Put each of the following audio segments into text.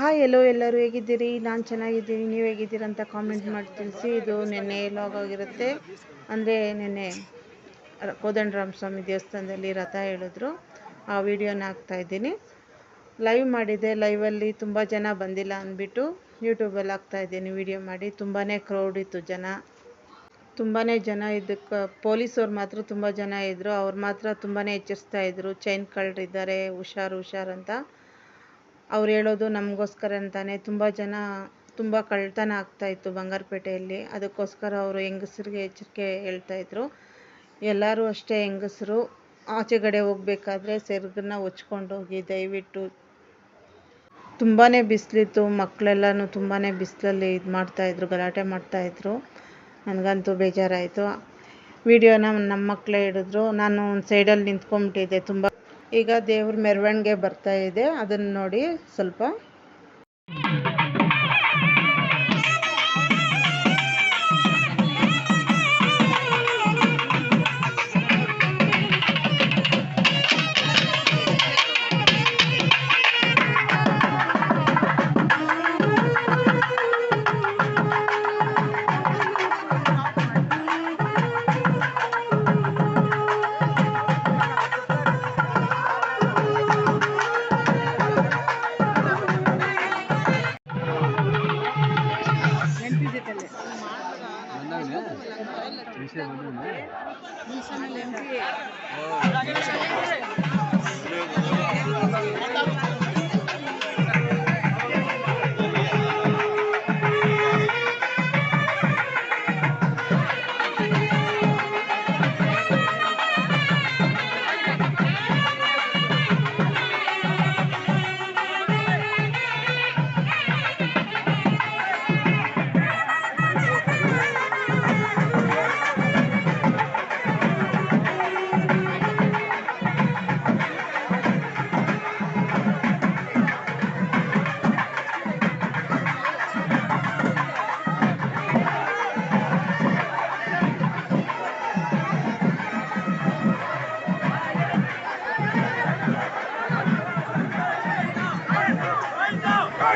Hi ಎಲ್ಲೋ ಎಲ್ಲರೂ ಹೇಗಿದ್ದೀರಿ? ನಾನು ಚೆನ್ನಾಗಿದ್ದೀನಿ. ನೀವು ಹೇಗಿದ್ದೀರ ಅಂತ ಕಾಮೆಂಟ್ ಮಾಡಿ ತಿಳಿಸಿ. ಇದು ನಿನ್ನೆ ಲಾಗ್ ಆಗಿರುತ್ತೆ. ಅಂದರೆ ನಿನ್ನೆ ಸ್ವಾಮಿ ದೇವಸ್ಥಾನದಲ್ಲಿ ರಥ ಹೇಳಿದ್ರು. ಆ ವಿಡಿಯೋನ ಹಾಕ್ತಾಯಿದ್ದೀನಿ ಲೈವ್ ಮಾಡಿದೆ. ಲೈವಲ್ಲಿ ತುಂಬ ಜನ ಬಂದಿಲ್ಲ ಅಂದ್ಬಿಟ್ಟು ಯೂಟ್ಯೂಬಲ್ಲಿ ಹಾಕ್ತಾಯಿದ್ದೀನಿ ವಿಡಿಯೋ ಮಾಡಿ. ತುಂಬಾ ಕ್ರೌಡ್ ಇತ್ತು ಜನ. ತುಂಬಾ ಜನ ಇದಕ್ಕೆ, ಪೊಲೀಸವ್ರು ಮಾತ್ರ ತುಂಬ ಜನ ಇದ್ದರು ಅವ್ರು ಮಾತ್ರ ತುಂಬಾ ಎಚ್ಚರಿಸ್ತಾ ಇದ್ರು. ಚೈನ್ ಕಳ್ಳರಿದ್ದಾರೆ ಹುಷಾರು ಹುಷಾರು ಅಂತ. ಅವ್ರು ಹೇಳೋದು ನಮಗೋಸ್ಕರ ಅಂತಾನೆ ತುಂಬ ಜನ ತುಂಬ ಕಳ್ಳತನ ಆಗ್ತಾ ಇತ್ತು ಬಂಗಾರಪೇಟೆಯಲ್ಲಿ. ಅದಕ್ಕೋಸ್ಕರ ಅವರು ಹೆಂಗಸ್ರಿಗೆ ಎಚ್ಚರಿಕೆ ಹೇಳ್ತಾ ಇದ್ರು. ಎಲ್ಲರೂ ಅಷ್ಟೇ ಹೆಂಗಸರು. ಆಚೆಗಡೆ ಹೋಗ್ಬೇಕಾದ್ರೆ ಸೆರಗನ್ನ ಹೊಚ್ಕೊಂಡು ಹೋಗಿ ದಯವಿಟ್ಟು ತುಂಬಾ ಬಿಸಿಲಿತ್ತು. ಮಕ್ಕಳೆಲ್ಲನೂ ತುಂಬಾ ಬಿಸಿಲಲ್ಲಿ ಇದು ಮಾಡ್ತಾಯಿದ್ರು ಗಲಾಟೆ ಮಾಡ್ತಾಯಿದ್ರು ನನಗಂತೂ ಬೇಜಾರಾಯಿತು. ವಿಡಿಯೋನ ನಮ್ಮ ಮಕ್ಕಳೇ ಹಿಡಿದ್ರು. ನಾನು ಒಂದು ಸೈಡಲ್ಲಿ ನಿಂತ್ಕೊಂಡ್ಬಿಟ್ಟಿದ್ದೆ. ತುಂಬ ಈಗ ದೇವ್ರ ಮೆರವಣಿಗೆ ಬರ್ತಾ ಇದೆ. ಅದನ್ನು ನೋಡಿ ಸ್ವಲ್ಪ. வந்து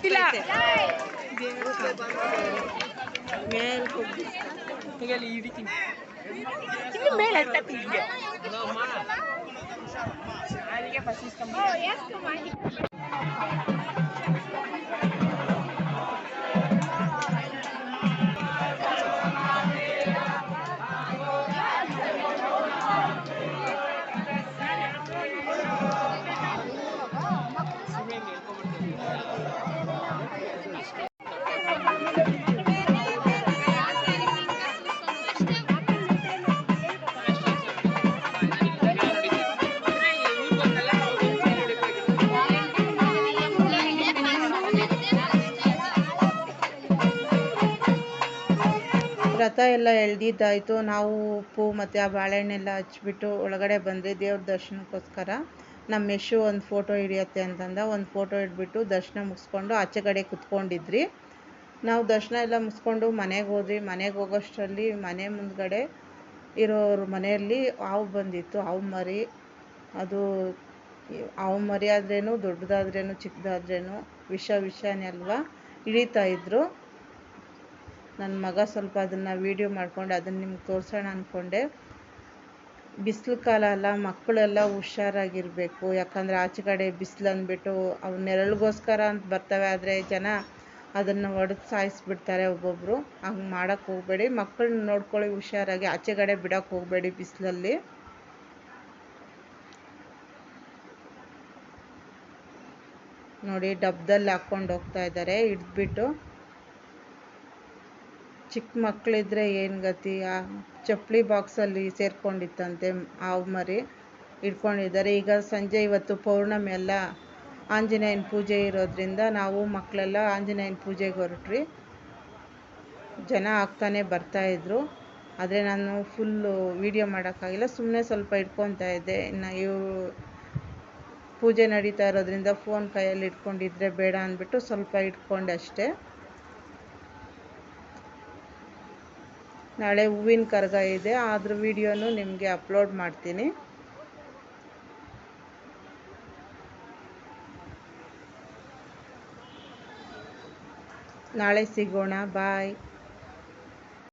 Tila. Mel, tinggal ini kini. Ini Mel ada tapi dia. Ada yang pasti kembali. Oh yes kembali. Yeah. ಎಲ್ಲ ಎಳ್ದಿದ್ದಾಯಿತು. ನಾವು ಉಪ್ಪು ಮತ್ತು ಆ ಬಾಳೆಹಣ್ಣೆಲ್ಲ ಹಚ್ಬಿಟ್ಟು ಒಳಗಡೆ ಬಂದ್ವಿ ದೇವ್ರ ದರ್ಶನಕ್ಕೋಸ್ಕರ. ನಮ್ಮ ಯಶು ಒಂದು ಫೋಟೋ ಹಿಡಿಯತ್ತೆ ಅಂತಂದ. ಒಂದು ಫೋಟೋ ಹಿಡ್ಬಿಟ್ಟು ದರ್ಶನ ಮುಗಿಸ್ಕೊಂಡು ಆಚೆ ಕಡೆ ಕುತ್ಕೊಂಡಿದ್ರಿ. ನಾವು ದರ್ಶನ ಎಲ್ಲ ಮುಗಿಸ್ಕೊಂಡು ಮನೆಗೆ ಹೋದ್ವಿ. ಮನೆಗೆ ಹೋಗೋಷ್ಟರಲ್ಲಿ ಮನೆ ಮುಂದ್ಗಡೆ ಇರೋರ ಮನೆಯಲ್ಲಿ ಹಾವು ಬಂದಿತ್ತು. ಹಾವು ಮರಿ. ಅದು ಹಾವು ಮರಿ ಆದ್ರೇ ದೊಡ್ಡದಾದ್ರೇನು, ಚಿಕ್ಕದಾದ್ರೇನು, ವಿಷ ವಿಷನೇ ಅಲ್ವಾ? ಹಿಡಿತಾ ಇದ್ರು. ನನ್ನ ಮಗ ಸ್ವಲ್ಪ ಅದನ್ನು ವೀಡಿಯೋ ಮಾಡ್ಕೊಂಡು ಅದನ್ನು ನಿಮ್ಗೆ ತೋರಿಸೋಣ ಅಂದ್ಕೊಂಡೆ ಬಿಸಿಲು ಕಾಲ ಅಲ್ಲ ಮಕ್ಕಳೆಲ್ಲ ಹುಷಾರಾಗಿರಬೇಕು. ಯಾಕಂದರೆ ಆಚೆ ಕಡೆ ಬಿಸಿಲು ಅಂದ್ಬಿಟ್ಟು ಅವು ನೆರಳಿಗೋಸ್ಕರ ಅಂತ ಬರ್ತವೆ, ಆದರೆ ಜನ ಅದನ್ನು ಹೊಡೆದು ಸಾಯಿಸ್ಬಿಡ್ತಾರೆ ಒಬ್ಬೊಬ್ಬರು ಹಂಗೆ ಮಾಡೋಕ್ಕೆ ಹೋಗಬೇಡಿ. ಮಕ್ಕಳನ್ನ ನೋಡ್ಕೊಳ್ಳಿ ಹುಷಾರಾಗಿ. ಆಚೆ ಕಡೆ ಬಿಡೋಕ್ಕೆ ಹೋಗಬೇಡಿ ಬಿಸಿಲಲ್ಲಿ. ನೋಡಿ ಡಬ್ದಲ್ಲಿ ಹಾಕ್ಕೊಂಡು ಹೋಗ್ತಾ ಇದ್ದಾರೆ ಹಿಡ್ದ್ಬಿಟ್ಟು ಚಿಕ್ಕ ಮಕ್ಕಳಿದ್ರೆ ಏನು ಗತಿ? ಆ ಚಪ್ಪಲಿ ಬಾಕ್ಸಲ್ಲಿ ಸೇರಿಕೊಂಡಿತ್ತಂತೆ ಹಾವು ಮರಿ ಇಟ್ಕೊಂಡಿದ್ದಾರೆ ಈಗ ಸಂಜೆ ಇವತ್ತು ಪೌರ್ಣಮಿ ಅಲ್ಲ. ಆಂಜನೇಯನ ಪೂಜೆ ಇರೋದ್ರಿಂದ ನಾವು ಮಕ್ಕಳೆಲ್ಲ ಆಂಜನೇಯನ ಪೂಜೆಗೆ ಹೊರಟ್ರಿ ಜನ ಆಗ್ತಾನೆ ಬರ್ತಾಯಿದ್ರು ಆದರೆ ನಾನು ಫುಲ್ಲು ವೀಡಿಯೋ ಮಾಡೋಕ್ಕಾಗಿಲ್ಲ. ಸುಮ್ಮನೆ ಸ್ವಲ್ಪ ಇಟ್ಕೊತಾ ಇದ್ದೆ. ಇನ್ನು ಇವು ಪೂಜೆ ನಡೀತಾ ಇರೋದ್ರಿಂದ ಫೋನ್ ಕೈಯಲ್ಲಿ ಇಟ್ಕೊಂಡಿದ್ರೆ ಬೇಡ ಅಂದ್ಬಿಟ್ಟು ಸ್ವಲ್ಪ ಇಟ್ಕೊಂಡೆ ಅಷ್ಟೇ. ನಾಳೆ ಹೂವಿನ ಕರಗ ಇದೆ ಅದ್ರ ವಿಡಿಯೋನು ನಿಮಗೆ ಅಪ್ಲೋಡ್ ಮಾಡ್ತೀನಿ. ನಾಳೆ ಸಿಗೋಣ ಬಾಯ್.